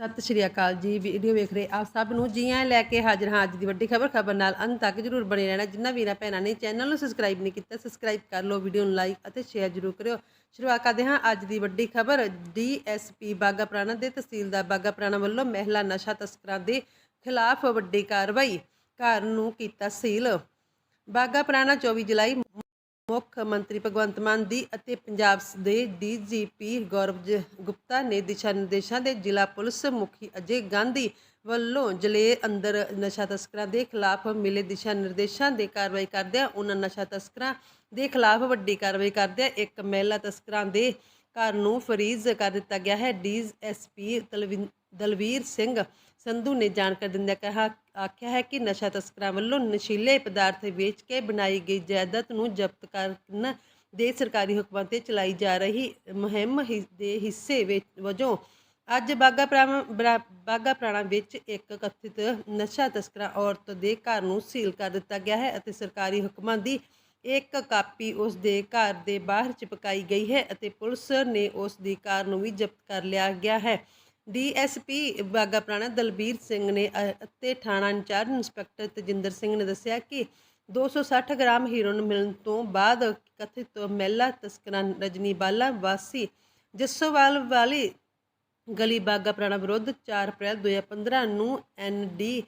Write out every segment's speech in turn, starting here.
ਸਤਿ ਸ਼੍ਰੀ ਅਕਾਲ ਜੀ ਵੀਡੀਓ ਵੇਖ ਰਹੇ ਆਪ ਸਭ ਨੂੰ, ਜੀ ਆਇਆਂ ਲੈ ਕੇ ਹਾਜ਼ਰ ਹਾਂ ਅੱਜ ਦੀ ਵੱਡੀ ਖਬਰ ਖਬਰ ਨਾਲ ਅੰਤ ਤੱਕ ਜਰੂਰ ਬਣੇ ਰਹਿਣਾ। ਜਿੰਨਾ ਵੀਰਾਂ ਭੈਣਾਂ ਨੇ ਚੈਨਲ ਨੂੰ ਸਬਸਕ੍ਰਾਈਬ ਨਹੀਂ ਕੀਤਾ ਸਬਸਕ੍ਰਾਈਬ ਕਰ ਲਓ ਵੀਡੀਓ ਨੂੰ ਲਾਈਕ ਅਤੇ ਸ਼ੇਅਰ ਜਰੂਰ ਕਰਿਓ। ਸ਼ੁਰੂਆਤ ਕਰਦੇ ਹਾਂ ਅੱਜ ਦੀ ਵੱਡੀ ਖਬਰ ਡੀਐਸਪੀ ਬਾਗਾ ਪੁਰਾਣਾ ਦੇ ਤਹਿਸੀਲਦਾਰ ਬਾਗਾ ਪੁਰਾਣਾ ਵੱਲੋਂ ਮਹਿਲਾ ਨਸ਼ਾ ਤਸਕਰਾਂ ਦੇ ਖਿਲਾਫ ਵੱਡੀ ਕਾਰਵਾਈ ਘਰ ਨੂੰ ਕੀਤਾ ਸੀਲ। ਬਾਗਾ ਪੁਰਾਣਾ 24 ਜੁਲਾਈ ਮੁੱਖ ਮੰਤਰੀ ਭਗਵੰਤ ਮਾਨ ਦੀ ਅਤੇ ਪੰਜਾਬ ਦੇ ਡੀਜੀਪੀ ਗੌਰਵ ਜ- ਗੁਪਤਾ ਨੇ ਦਿਸ਼ਾ ਨਿਰਦੇਸ਼ਾਂ ਦੇ ਜ਼ਿਲ੍ਹਾ ਪੁਲਿਸ ਮੁਖੀ ਅਜੇ ਗਾਂਧੀ ਵੱਲੋਂ ਜਲੇ ਅੰਦਰ ਨਸ਼ਾ ਤਸਕਰਾਂ ਦੇ ਖਿਲਾਫ ਮਿਲੇ ਦਿਸ਼ਾ ਨਿਰਦੇਸ਼ਾਂ ਦੇ ਕਾਰਵਾਈ ਕਰਦਿਆਂ ਉਹਨਾਂ ਨਸ਼ਾ ਤਸਕਰਾਂ ਦੇ ਖਿਲਾਫ ਵੱਡੀ ਕਾਰਵਾਈ ਕਰਦਿਆਂ ਇੱਕ ਮਹਿਲਾ ਤਸਕਰਾਂ ਦੇ ਘਰ ਨੂੰ ਫਰੀਜ਼ ਕਰ ਦਿੱਤਾ ਗਿਆ ਹੈ। ਡੀਐਸਪੀ ਦਲਵੀਰ ਸਿੰਘ ਸੰਧੂ ਨੇ ਜਾਣਕਾਰੀ ਦਿੰਦਿਆਂ ਕਿਹਾ, ਆਖਿਆ ਹੈ ਕਿ ਨਸ਼ਾ ਤਸਕਰਾਂ ਵੱਲੋਂ ਨਸ਼ੀਲੇ ਪਦਾਰਥ ਵੇਚ ਕੇ ਬਣਾਈ ਗਈ ਜਾਇਦਾਦ ਨੂੰ ਜ਼ਬਤ ਕਰਨ ਦੇ ਸਰਕਾਰੀ ਹੁਕਮਾਂ ਤੇ ਚਲਾਈ ਜਾ ਰਹੀ ਮੁਹਿੰਮ ਦੇ ਹਿੱਸੇ ਵਿੱਚ ਵਜੋਂ ਅੱਜ ਬਾਗਾ ਪ੍ਰਾਣਾ ਬਰਾ- ਬਾਗਾ ਪ੍ਰਾਣਾ ਵਿੱਚ ਇੱਕ ਕਥਿਤ ਨਸ਼ਾ ਤਸਕਰਾਂ ਔਰਤ ਦੇ ਘਰ ਨੂੰ ਸੀਲ ਕਰ ਦਿੱਤਾ ਗਿਆ ਹੈ ਅਤੇ ਸਰਕਾਰੀ ਹੁਕਮਾਂ ਦੀ ਇੱਕ ਕਾਪੀ ਉਸ ਦੇ ਘਰ ਦੇ ਬਾਹਰ ਚਿਪਕਾਈ ਗਈ ਹੈ ਅਤੇ ਪੁਲਿਸ ਨੇ ਉਸ ਦੀ ਕਾਰ ਨੂੰ ਵੀ ਜ਼ਬਤ ਕਰ ਲਿਆ ਗਿਆ ਹੈ। ਡੀਐਸਪੀ ਬਾਗਾ ਪੁਰਾਣਾ ਦਲਬੀਰ ਸਿੰਘ ਨੇ ਅਤੇ ਥਾਣਾ ਇੰਚਾਰਜ ਇੰਸਪੈਕਟਰ ਤਜਿੰਦਰ ਸਿੰਘ ਨੇ ਦੱਸਿਆ ਕਿ 260 ਗ੍ਰਾਮ ਹੀਰੋਇਨ ਮਿਲਣ ਤੋਂ ਬਾਅਦ ਕਥਿਤ ਮਹਿਲਾ ਤਸਕਰਾਂ ਰਜਨੀ ਬਾਲਾ, ਵਾਸੀ ਜੱਸੋਵਾਲ ਵਾਲੀ ਗਲੀ ਬਾਗਾ ਪੁਰਾਣਾ ਵਿਰੁੱਧ 4 ਅਪ੍ਰੈਲ 2015 ਨੂੰ ਐਨਡੀ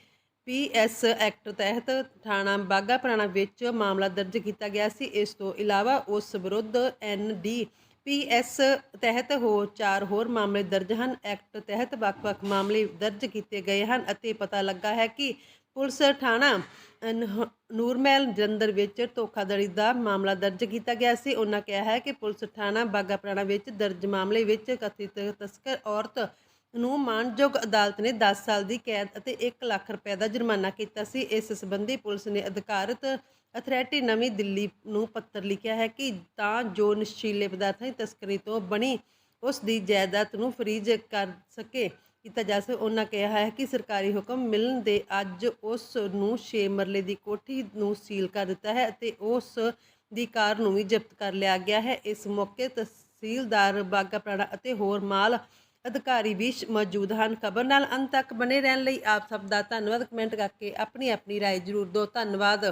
ਪੀਐਸ ਐਕਟ ਤਹਿਤ ਥਾਣਾ ਬਾਗਾ ਪੁਰਾਣਾ ਵਿੱਚ ਮਾਮਲਾ ਦਰਜ ਕੀਤਾ ਗਿਆ ਸੀ। ਇਸ ਤੋਂ ਇਲਾਵਾ ਉਸ ਵਿਰੁੱਧ ਐਨਡੀ ਪੀਐਸ ਤਹਿਤ ਹੋਰ ਚਾਰ ਹੋਰ ਮਾਮਲੇ ਦਰਜ ਹਨ। ਐਕਟ ਤਹਿਤ ਵੱਖ-ਵੱਖ ਮਾਮਲੇ ਦਰਜ ਕੀਤੇ ਗਏ ਹਨ ਅਤੇ ਪਤਾ ਲੱਗਾ ਹੈ ਕਿ ਪੁਲਿਸ ਥਾਣਾ ਅਨਹ- ਨੂਰਮਹਿਲ ਜਲੰਧਰ ਵਿੱਚ ਧੋਖਾਧੜੀ ਦਾ ਮਾਮਲਾ ਦਰਜ ਕੀਤਾ ਗਿਆ ਸੀ। ਉਹਨਾਂ ਕਿਹਾ ਹੈ ਕਿ ਪੁਲਿਸ ਥਾਣਾ ਬਾਗਾਪੁਰਾਣਾ ਵਿੱਚ ਦਰਜ ਮਾਮਲੇ ਵਿੱਚ ਕਥਿਤ ਤਸਕਰ ਔਰਤ ਨੂੰ ਮਾਨਯੋਗ ਅਦਾਲਤ ਨੇ 10 ਸਾਲ ਦੀ ਕੈਦ ਅਤੇ 1 ਲੱਖ ਰੁਪਏ ਦਾ ਜੁਰਮਾਨਾ ਕੀਤਾ ਸੀ। ਇਸ ਸਬੰਧੀ ਪੁਲਿਸ ਨੇ ਅਧਿਕਾਰਤ ਅਥਾਰਟੀ ਨਵੀਂ ਦਿੱਲੀ ਨੂੰ ਪੱਤਰ ਲਿਖਿਆ ਹੈ ਕਿ ਤਾਂ ਜੋ ਨਸ਼ੀਲੇ ਪਦਾਰਥਾਂ ਦੀ ਤਸਕਰੀ ਤੋਂ ਬਣੀ ਉਸ ਦੀ ਜਾਇਦਾਦ ਨੂੰ ਫਰੀਜ਼ ਕਰ ਸਕੇ, ਕੀਤਾ ਜਾ ਸਕੇ। ਉਹਨਾਂ ਕਿਹਾ ਹੈ ਕਿ ਸਰਕਾਰੀ ਹੁਕਮ ਮਿਲਣ ਦੇ ਅੱਜ ਉਸ ਨੂੰ 6 ਮਰਲੇ ਦੀ ਕੋਠੀ ਨੂੰ ਸੀਲ ਕਰ ਦਿੱਤਾ ਹੈ ਅਤੇ ਉਸ ਦੀ ਕਾਰ ਨੂੰ ਵੀ ਜ਼ਬਤ ਕਰ ਲਿਆ ਗਿਆ ਹੈ। ਇਸ ਮੌਕੇ ਤਹਿਸੀਲਦਾਰ ਬਾਗਾ ਪ੍ਰਾਣਾ ਅਤੇ ਹੋਰ ਮਾਲ ਅਧਿਕਾਰੀ ਵੀ ਸ਼- ਮੌਜੂਦ ਹਨ ਖਬਰ ਨਾਲ ਅੰਤ ਤੱਕ ਬਨੇ ਰਹਿਣ ਲਈ ਆਪ ਸਭ ਦਾ ਧੰਨਵਾਦ ਕਮੈਂਟ ਕਰਕੇ ਆਪਣੀ ਆਪਣੀ رائے ਜ਼ਰੂਰ ਦਿਓ ਧੰਨਵਾਦ